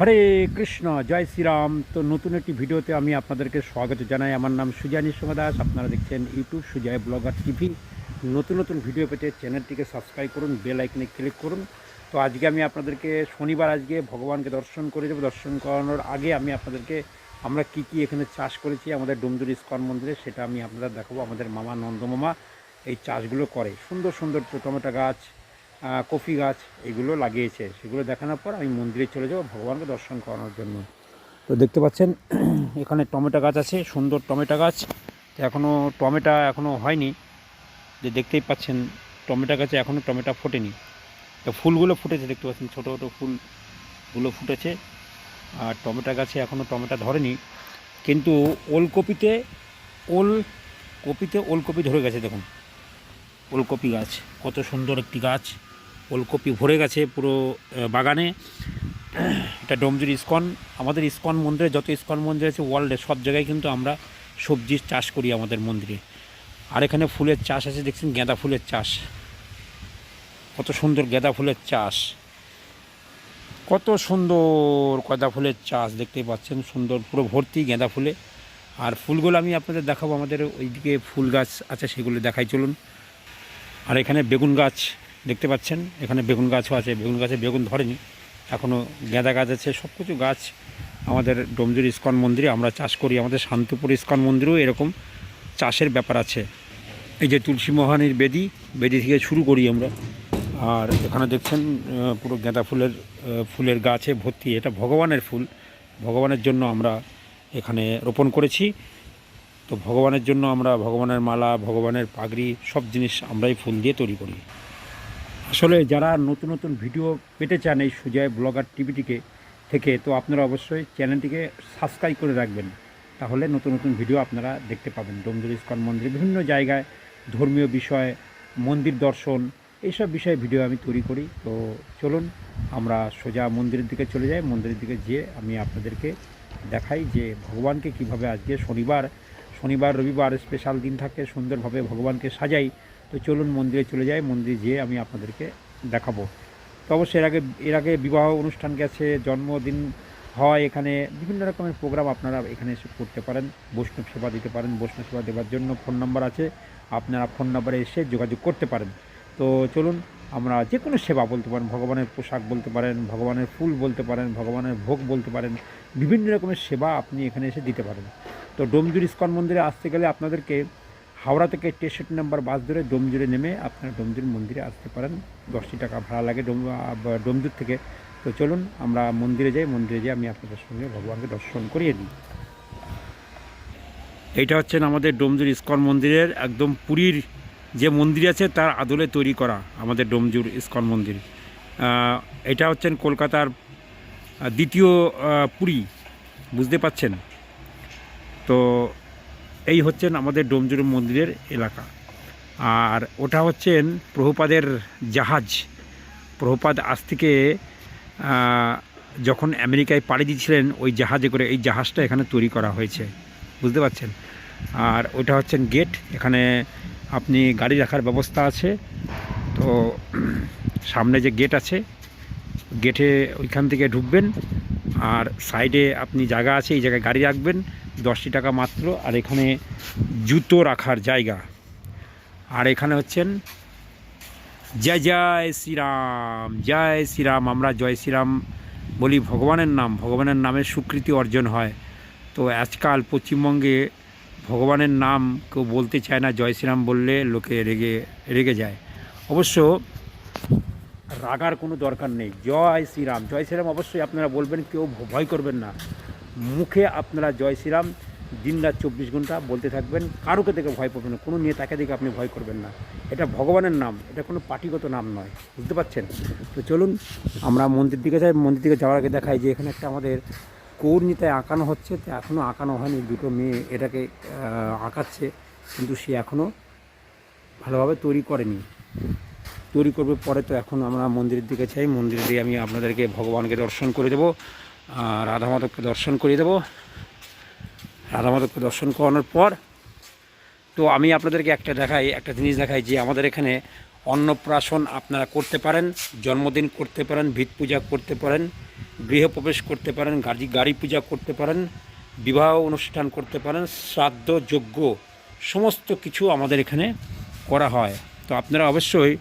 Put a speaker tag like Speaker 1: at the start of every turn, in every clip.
Speaker 1: হরে কৃষ্ণ, জয় শ্রীরাম। তো নতুন একটি ভিডিওতে আমি আপনাদেরকে স্বাগত জানাই। আমার নাম সুজানি দাস। আপনারা দেখছেন ইউটিউব সুজয় ব্লগার টিভি। নতুন নতুন ভিডিও পেতে চ্যানেলটিকে সাবস্ক্রাইব করুন, বেল আইকনে ক্লিক করুন। তো আজকে আমি আপনাদেরকে শনিবার আজকে ভগবানকে দর্শন করে দেবো দর্শন করানোর আগে আমি আপনাদেরকে আমরা কি কি এখানে চাষ করেছি, আমাদের ডোমজুর ইস্কন মন্দিরে, সেটা আমি আপনাদের দেখাবো। আমাদের মামা নন্দমামা এই চাষগুলো করে। সুন্দর সুন্দর টমেটো গাছ কফি গাছ এগুলো লাগিয়েছে। সেগুলো দেখানোর পর আমি মন্দিরে চলে যাব ভগবানকে দর্শন করানোর জন্য। তো দেখতে পাচ্ছেন, এখানে টমেটো গাছ আছে, সুন্দর টমেটো গাছ। এখনও টমেটো এখনও হয়নি। যে দেখতেই পাচ্ছেন, টমেটো গাছে এখনও টমেটো ফোটেনি। তো ফুলগুলো ফুটেছে, দেখতে পাচ্ছেন ছোটো ছোটো ফুলগুলো ফুটেছে। আর টমেটো গাছে এখনও টমেটো ধরেনি। কিন্তু ওলকপিতে ওল কপিতে ওলকপি ধরে গেছে, দেখুন। ওলকপি গাছ, কত সুন্দর একটি গাছ। ওলকপি ভরে গেছে পুরো বাগানে। এটা ডোমজুর ইস্কন। আমাদের ইস্কন মন্দিরে, যত ইস্কন মন্দির আছে ওয়ার্ল্ডে সব জায়গায় কিন্তু আমরা সবজির চাষ করি আমাদের মন্দিরে। আর এখানে ফুলের চাষ আছে, দেখছেন গাঁদা ফুলের চাষ। কত সুন্দর গাঁদা ফুলের চাষ। কত সুন্দর গাঁদা ফুলের চাষ দেখতেই পাচ্ছেন, সুন্দর পুরো ভর্তি গাঁদা ফুলে। আর ফুলগুলো আমি আপনাদের দেখাবো, আমাদের ওইদিকে ফুল গাছ আছে, সেগুলো দেখাই চলুন। আর এখানে বেগুন গাছ। দেখতে পাচ্ছেন, এখানে বেগুন গাছও আছে, বেগুন গাছে বেগুন ধরেনি এখনও গাঁদা গাছ আছে সব কিছু গাছ আমাদের ডোমজুর ইস্কন মন্দিরে, আমরা চাষ করি, আমাদের শান্তিপুর ইস্কন মন্দিরেও এরকম চাষের ব্যাপার আছে। এই যে তুলসী মহানির বেদি বেদি থেকে শুরু করি আমরা। আর এখানে দেখছেন পুরো গাঁদা ফুলের ফুলের গাছে ভর্তি, এটা ভগবানের ফুল, ভগবানের জন্য আমরা এখানে রোপণ করেছি। তো ভগবানের জন্য আমরা, ভগবানের মালা, ভগবানের পাগড়ি, সব জিনিস আমরাই ফুল দিয়ে তৈরি করি। আসলে যারা নতুন নতুন ভিডিও পেতে চান এই সুজয় ব্লগার টিভিটিকে থেকে, তো আপনারা অবশ্যই চ্যানেলটিকে সাবস্ক্রাইব করে রাখবেন। তাহলে নতুন নতুন ভিডিও আপনারা দেখতে পাবেন। ডোমজুর ইস্কন মন্দিরে বিভিন্ন জায়গায় ধর্মীয় বিষয়, মন্দির দর্শন, এইসব বিষয়ে ভিডিও আমি তৈরি করি। তো চলুন, আমরা সোজা মন্দিরের দিকে চলে যাই। মন্দিরের দিকে যেয়ে আমি আপনাদেরকে দেখাই যে ভগবানকে কীভাবে আজকে শনিবার শনিবার, রবিবার স্পেশাল দিন থাকে, সুন্দরভাবে ভগবানকে সাজাই। তো চলুন মন্দিরে চলে যাই, মন্দিরে যেয়ে আমি আপনাদেরকে দেখাবো। তো অবশ্যই এর আগে এর আগে বিবাহ অনুষ্ঠান গেছে, জন্মদিন হয় এখানে, বিভিন্ন রকমের প্রোগ্রাম আপনারা এখানে এসে করতে পারেন, বৈষ্ণব সেবা দিতে পারেন, বৈষ্ণব সেবা দেওয়ার জন্য ফোন নাম্বার আছে, আপনারা ফোন নাম্বারে এসে যোগাযোগ করতে পারেন। তো চলুন, আমরা যে কোনো সেবা বলতে পারেন, ভগবানের পোশাক বলতে পারেন, ভগবানের ফুল বলতে পারেন, ভগবানের ভোগ বলতে পারেন, বিভিন্ন রকমের সেবা আপনি এখানে এসে দিতে পারেন। তো ডোমজুর ইস্কন মন্দিরে আসতে গেলে আপনাদেরকে হাওড়া থেকে তেষট্টি নম্বর বাস ধরে ডোমজুরে নেমে আপনারা ডোমজুর মন্দিরে আসতে পারেন। দশটি টাকা ভাড়া লাগে ডোম ডোমজুর থেকে। তো চলুন, আমরা মন্দিরে যাই। মন্দিরে যাই আমি আপনাদের সঙ্গে ভগবানকে দর্শন করিয়ে দিই। এইটা হচ্ছেন আমাদের ডোমজুর ইস্কন মন্দিরের একদম পুরীর যে মন্দির আছে, তার আদলে তৈরি করা আমাদের ডোমজুর ইস্কন মন্দির। এটা হচ্ছেন কলকাতার দ্বিতীয় পুরী। বুঝতে পাচ্ছেন তো এই হচ্ছেন আমাদের ডোমজুর মন্দিরের এলাকা। আর ওটা হচ্ছেন প্রভুপাদের জাহাজ। প্রভুপাদ আজ থেকে যখন আমেরিকায় পাড়ি দিয়েছিলেন, ওই জাহাজে করে এই জাহাজটা এখানে তৈরি করা হয়েছে। বুঝতে পারছেন? আর ওটা হচ্ছেন গেট। এখানে আপনি গাড়ি রাখার ব্যবস্থা আছে। তো সামনে যে গেট আছে, গেটে ওইখান থেকে ঢুকবেন। আর সাইডে আপনি জায়গা আছে, এই জায়গায় গাড়ি রাখবেন, দশটি টাকা মাত্র। আর এখানে জুতো রাখার জায়গা। আর এখানে হচ্ছেন, জয় জয় শ্রীরাম জয় শ্রীরাম, আমরা জয় শ্রীরাম বলি ভগবানের নাম। ভগবানের নামে স্বীকৃতি অর্জন হয়। তো আজকাল পশ্চিমবঙ্গে ভগবানের নাম কেউ বলতে চায় না, জয় শ্রীরাম বললে লোকে রেগে রেগে যায়। অবশ্য রাগার কোনো দরকার নেই। জয় শ্রীরাম। জয় শ্রীরাম অবশ্যই আপনারা বলবেন, কেউ ভয় করবেন না। মুখে আপনারা জয় শ্রীরাম, দিন রাত চব্বিশ ঘণ্টা বলতে থাকবেন, কারোকে দেখে ভয় পাবেন না, কোনো নেতাকে দেখে আপনি ভয় করবেন না। এটা ভগবানের নাম, এটা কোনো পার্টিগত নাম নয়, বুঝতে পারছেন? তো চলুন, আমরা মন্দির দিকে যাই, মন্দির দিকে যাওয়ার আগে দেখাই যে এখানে একটা আমাদের কৌর্ণিতায় আঁকানো হচ্ছে, তো এখনও আঁকানো হয়নি। দুটো মেয়ে এটাকে আঁকাচ্ছে, কিন্তু সে এখনও ভালোভাবে তৈরি করেনি। তৈরি করবে, পরে তো এখন আমরা মন্দিরের দিকে চাই মন্দিরে দিয়ে আমি আপনাদেরকে ভগবানকে দর্শন করে দেবো রাধা মাধবকে দর্শন করিয়ে দেবো। রাধা মাধবকে দর্শন করানোর পর, তো আমি আপনাদেরকে একটা দেখাই, একটা জিনিস দেখাই যে আমাদের এখানে অন্নপ্রাশন আপনারা করতে পারেন, জন্মদিন করতে পারেন, ভিত পূজা করতে পারেন, গৃহপ্রবেশ করতে পারেন, গাড়ি গাড়ি পূজা করতে পারেন, বিবাহ অনুষ্ঠান করতে পারেন, শ্রাদ্ধ, যজ্ঞ, সমস্ত কিছু আমাদের এখানে করা হয়। তো আপনারা অবশ্যই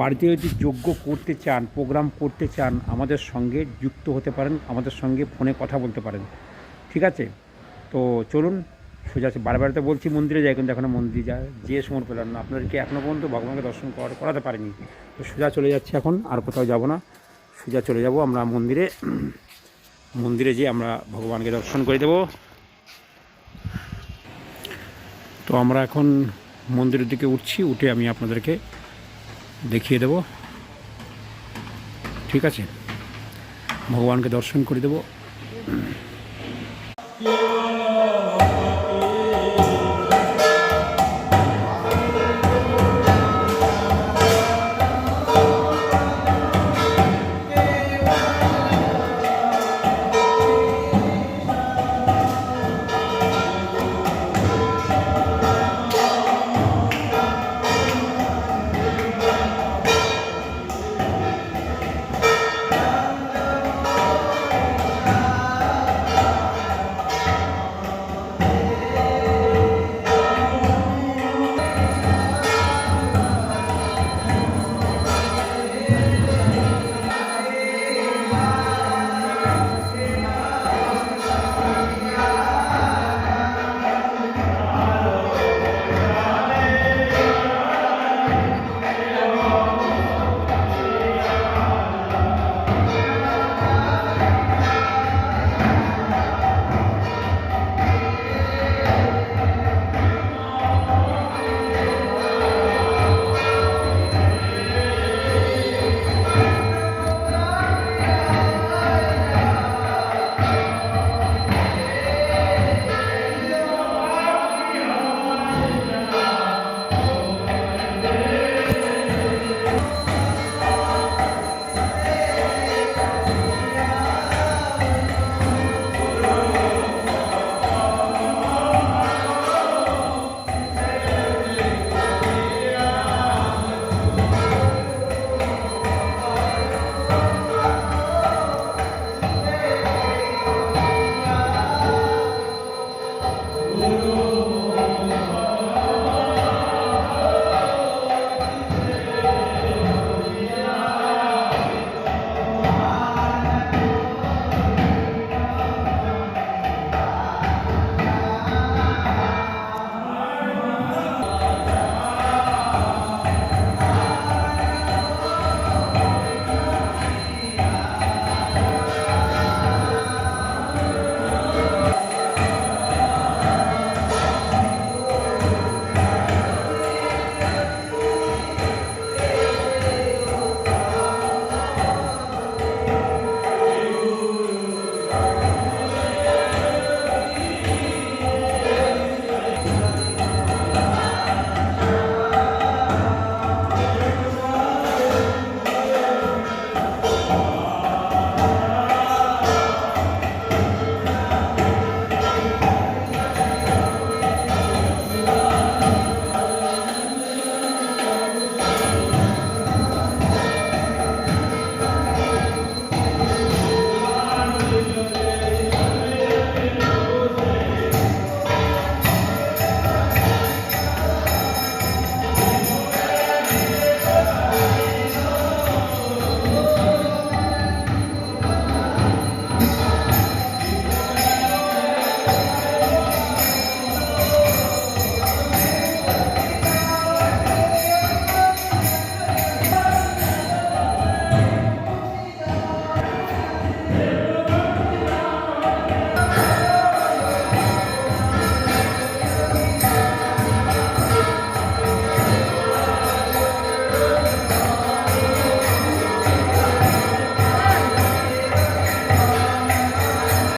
Speaker 1: বাড়িতে যদি যজ্ঞ করতে চান, প্রোগ্রাম করতে চান, আমাদের সঙ্গে যুক্ত হতে পারেন, আমাদের সঙ্গে ফোনে কথা বলতে পারেন। ঠিক আছে? তো চলুন, সোজা বারবার তো বলছি, মন্দিরে যাই, কিন্তু এখনও মন্দিরে যায় যে সময় পেলাম না। আপনাদেরকে এখনও পর্যন্ত ভগবানকে দর্শন করা, করাতে পারিনি। তো সোজা চলে যাচ্ছি এখন, আর কোথাও যাব না। সোজা চলে যাব আমরা মন্দিরে। মন্দিরে যেয়ে আমরা ভগবানকে দর্শন করে দেব। তো আমরা এখন মন্দিরের দিকে উঠছি উঠে আমি আপনাদেরকে দেখিয়ে দেব। ঠিক আছে? ভগবানকে দর্শন করে দেব।